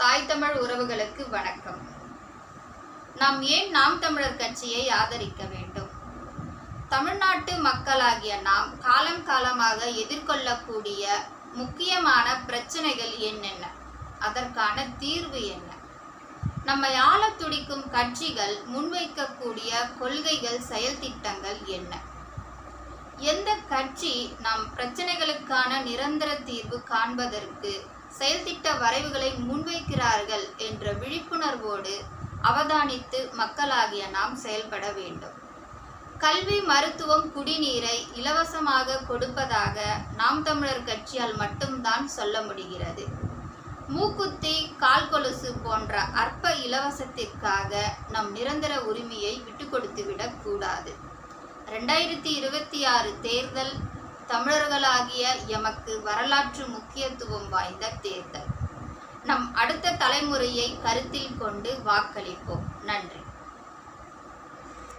தாய் தமிழ் உறவுகளுக்கு வணக்கம். நாம் ஏன் நாம் தமிழர் கட்சியை ஆதரிக்க வேண்டும்? தமிழ்நாட்டு மக்களாகிய நாம் காலம் காலமாக எதிர்கொள்ளக்கூடிய முக்கியமான பிரச்சனைகள் என்னென்ன? அதற்கான தீர்வு என்ன? நம்மை ஆள துடிக்கும் கட்சிகள் முன்வைக்கக்கூடிய கொள்கைகள் செயல் திட்டங்கள் என்ன? எந்த கட்சி நம் பிரச்சனைகளுக்கான நிரந்தர தீர்வு காண்பதற்கு செயல்திட்ட வரைவுகளை முன்வைக்கிறார்கள் என்ற விழிப்புணர்வோடு அவதானித்து மக்களாகிய நாம் செயல்பட வேண்டும். கல்வி மருத்துவம் குடிநீரை இலவசமாக கொடுப்பதாக நாம் தமிழர் கட்சியால் மட்டும்தான் சொல்ல முடிகிறது. மூக்குத்தி கால் கொலுசு போன்ற அற்ப இலவசத்திற்காக நம் நிரந்தர உரிமையை விட்டு கொடுத்துவிடக் கூடாது. ரெண்டாயிரத்தி இருபத்தி ஆறு தேர்தல் தமிழர்களாகிய எமக்கு வரலாற்று முக்கியத்துவம் வாய்ந்த தேர்தல். நம் அடுத்த தலைமுறையை கருத்தில் கொண்டு வாக்களிப்போம். நன்றி.